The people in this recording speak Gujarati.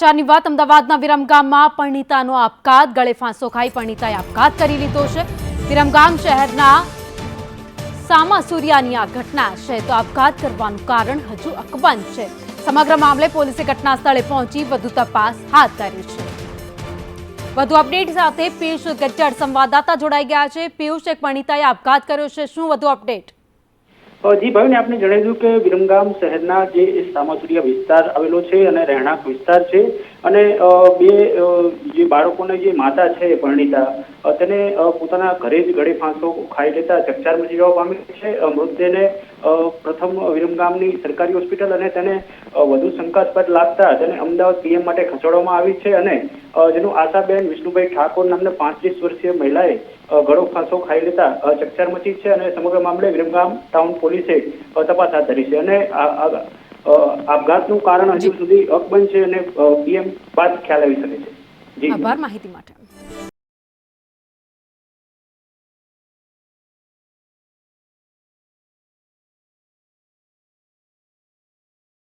ચારની વાત અમદાવાદના વિરમગામમાં પરણિતાનો આપઘાત. ગળે ફાંસો ખાઈ પરણિતાએ આપઘાત કરી લીધો છે. વિરમગામ શહેરના સામાસુરિયાની આ ઘટના છે તો આપઘાત કરવાનું કારણ હજુ અકબંધ છે. સમગ્ર મામલે પોલીસે ઘટના સ્થળે પહોંચી વધુ તપાસ હાથ ધરી છે. વધુ અપડેટ સાથે પિયુષ ગજ્જર સંવાદદાતા જોડાઈ ગયા છે. પિયુષ એક પરણિતાએ આપઘાત કર્યો છે. શું વધુ અપડેટ? જી ભાઈને આપણે જણાવી દઉં કે વિરમગામ શહેરના જે સામાસુરિયા વિસ્તાર આવેલો છે અને રહેણાંક વિસ્તાર છે અને બે જે બાળકોને જે માતા છે, પરણીતા તેને પોતાના ઘરે જ ગળે ફાંસો ખાઈ લેતા ચકચાર મચી જવા પામી છે. મૃતદેહને પ્રથમ વિરમગામની સરકારી હોસ્પિટલ અને તેને વધુ શંકાસ્પદ લાગતા તેને અમદાવાદ પીએમ માટે ખસેડવામાં આવી છે અને જેનું આશાબેન વિષ્ણુભાઈ ઠાકોર નામના પાંત્રીસ વર્ષીય મહિલાએ ઘડો ફાંસો ખાઈ લેતા ચકચાર મચી છે અને સમગ્ર મામલે વિરમગામ ટાઉન પોલીસે તપાસ હાથ ધરી છે. અને આપઘાતનું કારણ હજુ સુધી અકબંધ છે અને પીએમ બાદ ખ્યાલ આવી શકે છે. આભાર માહિતી માટે.